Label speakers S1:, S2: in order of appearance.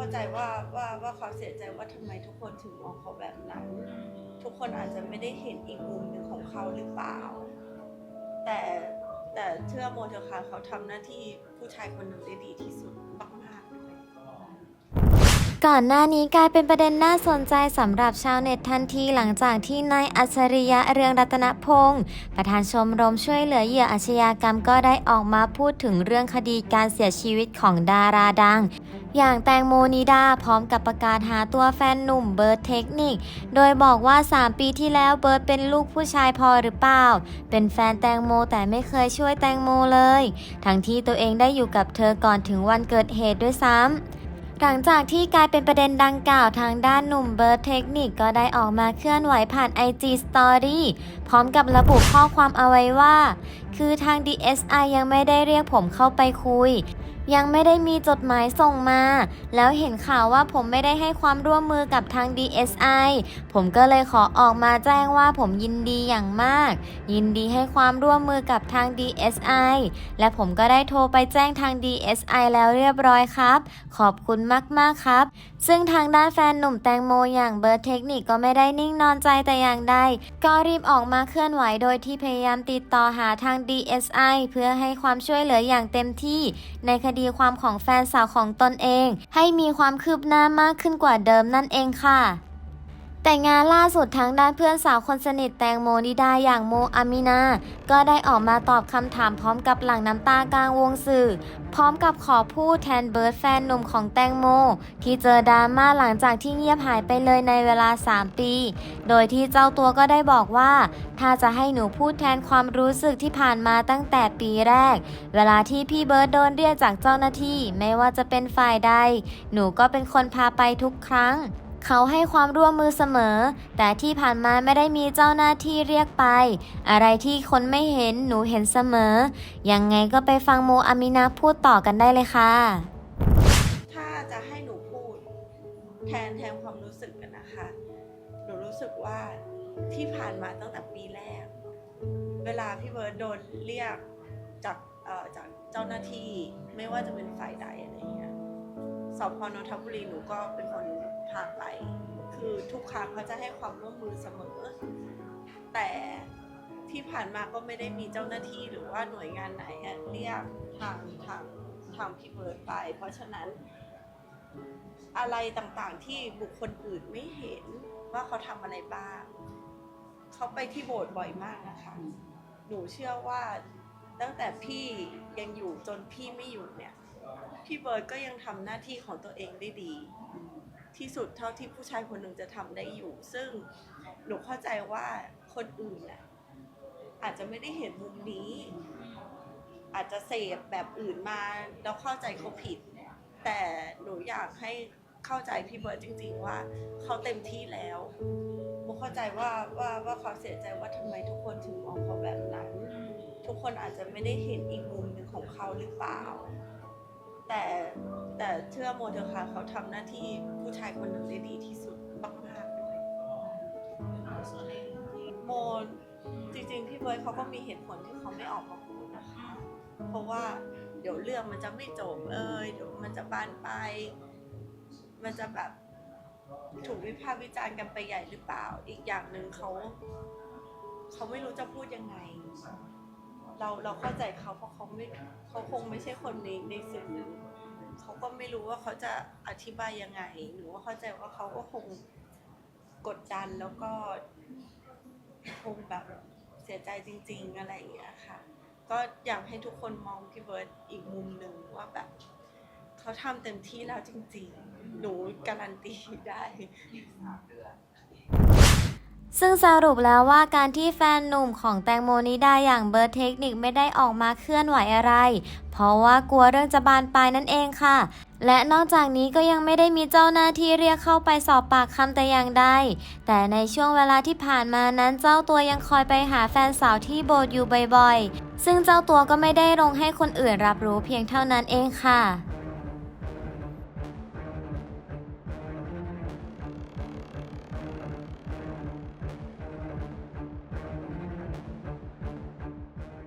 S1: เข้าใจว่าว่าว่าเขาเสียใจว่าทำไมทุกคนถึงมองเขาแบบนั้น ทุกคนอาจจะไม่ได้เห็นอีกมุมหนึ่งของเขาหรือเปล่า แต่แต่เชื่อโมเถอะค่ะเขาทำหน้าที่ผู้ชายคนหนึ่งได้ดีที่สุดมาก
S2: ก่อนหน้านี้กลายเป็นประเด็นน่าสนใจสำหรับชาวเน็ตทันทีหลังจากที่นายอัจฉริยะเรืองรัตนพงศ์ประธานชมรมช่วยเหลือเหยื่ออาชญากรรมก็ได้ออกมาพูดถึงเรื่องคดีการเสียชีวิตของดาราดัง อย่างแตงโมนิดาพร้อมกับประกาศหาตัวแฟนหนุ่มเบิร์ดเทคนิค โดยบอกว่า 3 ปีที่แล้วเบิร์ดเป็นลูกผู้ชายพอหรือเปล่า เป็นแฟนแตงโมแต่ไม่เคยช่วยแตงโมเลย ทั้งที่ตัวเองได้อยู่กับเธอก่อนถึงวันเกิดเหตุด้วยซ้ำ หลังจากที่กลายเป็นประเด็นดังกล่าวทางด้านหนุ่มเบิร์ดเทคนิคก็ได้ออกมาเคลื่อนไหวผ่าน IG Story พร้อมกับระบุข้อความเอาไว้ว่า คือทาง DSI ยังไม่ได้เรียกผมเข้าไปคุย ยังไม่ได้มีจดหมายส่งมา แล้วเห็นข่าวว่าผมไม่ได้ให้ความร่วมมือกับทาง DSI ผมก็เลยขอออกมาแจ้งว่าผมยินดีอย่างมาก ยินดีให้ความร่วมมือกับทาง DSI และผมก็ได้โทรไปแจ้งทาง DSI แล้วเรียบร้อยครับ ขอบคุณมาก ๆ ครับ ซึ่งทางด้านแฟนหนุ่มแตงโมอย่างเบิร์ดเทคนิคก็ไม่ได้นิ่งนอนใจแต่อย่างใด ก็รีบออกมาเคลื่อนไหวโดยที่พยายามติดต่อหาทาง DSI เพื่อให้ความช่วยเหลืออย่างเต็มที่ในคดีความของแฟนสาวของตนเอง ให้มีความคืบหน้ามากขึ้นกว่าเดิมนั่นเองค่ะ แต่งานล่าสุดทางด้านเพื่อนสาวคนสนิทแตงโมนิดาอย่างโมอามินา ก็ได้ออกมาตอบคำถามพร้อมกับหลั่งน้ำตากลางวงสื่อ พร้อมกับขอพูดแทนเบิร์ดแฟนหนุ่มของแตงโม ที่เจอดราม่าหลังจากที่เงียบหายไปเลยในเวลา 3 ปี โดยที่เจ้าตัวก็ได้บอกว่า ถ้าจะให้หนูพูดแทนความรู้สึกที่ผ่านมาตั้งแต่ปีแรก เวลาที่พี่เบิร์ดโดนเรียกจากเจ้าหน้าที่ ไม่ว่าจะเป็นฝ่ายใด หนูก็เป็นคนพาไปทุกครั้ง เขาให้ความร่วมมือเสมอ แต่ที่ผ่านมาไม่ได้มีเจ้าหน้าที่เรียกไป อะไรที่คนไม่เห็นหนูเห็นเสมอ ยังไงก็ไปฟังโมอามินาพูดต่อกันได้เลยค่ะ
S1: ถ้าจะให้หนูพูด แทนแทนความรู้สึกกันนะคะ หนูรู้สึกว่าที่ผ่านมาตั้งแต่ปีแรก เวลาพี่เบิร์ดโดนเรียกจากเอ่อจากเจ้าหน้าที่ไม่ว่าจะเป็นฝ่ายใดอะไรเงี้ยสพนนทบุรีหนูก็เป็นคน พาไป คือทุกครั้งเขาจะให้ความร่วมมือเสมอ แต่ที่ผ่านมาก็ไม่ได้มีเจ้าหน้าที่หรือว่าหน่วยงานไหนเรียกทางทางทางพี่เบิร์ดไป เพราะฉะนั้นอะไรต่างๆที่บุคคลอื่นไม่เห็นว่าเขาทำอะไรบ้าง เขาไปที่โบสถ์บ่อยมากนะคะ หนูเชื่อว่าตั้งแต่พี่ยังอยู่จนพี่ไม่อยู่เนี่ย พี่เบิร์ดก็ยังทำหน้าที่ของตัวเองได้ดี ที่สุดเท่าที่ผู้ชายคนหนึ่งจะทำได้อยู่ ซึ่งหนูเข้าใจว่าคนอื่นน่ะอาจจะไม่ได้เห็นมุมนี้ อาจจะเสพแบบอื่นมาแล้วเข้าใจเขาผิด แต่หนูอยากให้เข้าใจพี่เบิร์ดจริง ๆ ว่าเขาเต็มที่แล้วโมเข้าใจว่าว่าว่าเขาเสียใจว่าทำไมทุกคนถึงมองเขาแบบนั้น ทุกคนอาจจะไม่ได้เห็นอีกมุมหนึ่งของเขาหรือเปล่า แต่แต่เชื่อโมเถอะค่ะเขาทำหน้าที่ผู้ชายคนหนึ่งได้ดีที่สุดมากๆเลยโมจริงๆพี่เบิร์ดเขาก็มีเหตุผลที่เขาไม่ออกมาพูดนะคะ เพราะว่าเดี๋ยวเรื่องมันจะไม่จบเอยเดี๋ยวมันจะบานไปลายมันจะแบบถูกวิพากษ์วิจารณ์กันไปใหญ่หรือเปล่า อีกอย่างหนึ่งเขา เขาไม่รู้จะพูดยังไง เราเราเข้าใจเขาเพราะเขาไม่เขาคงไม่ใช่คนในในสื่อเขาก็ไม่รู้ว่าเขาจะอธิบายยังไง หรือว่าเข้าใจว่าเขาก็คงกดดันแล้วก็คงแบบเสียใจจริง ๆ อะไรอย่างเงี้ยค่ะ ก็อยากให้ทุกคนมองพี่เบิร์ดอีกมุมหนึ่งว่าแบบเขาทำเต็มที่แล้วจริง ๆ หนูการันตีได้
S2: ซึ่งสรุปแล้วว่าการที่แฟนหนุ่มของแตงโมนิดาอย่างเบิร์ดเทคนิคไม่ได้ออกมาเคลื่อนไหวอะไร เพราะว่ากลัวเรื่องจะบานปลายนั่นเองค่ะ และนอกจากนี้ก็ยังไม่ได้มีเจ้าหน้าที่เรียกเข้าไปสอบปากคำแต่อย่างใด แต่ในช่วงเวลาที่ผ่านมานั้นเจ้าตัวยังคอยไปหาแฟนสาวที่โบสถ์อยู่บ่อยๆ ซึ่งเจ้าตัวก็ไม่ได้ลงให้คนอื่นรับรู้เพียงเท่านั้นเองค่ะ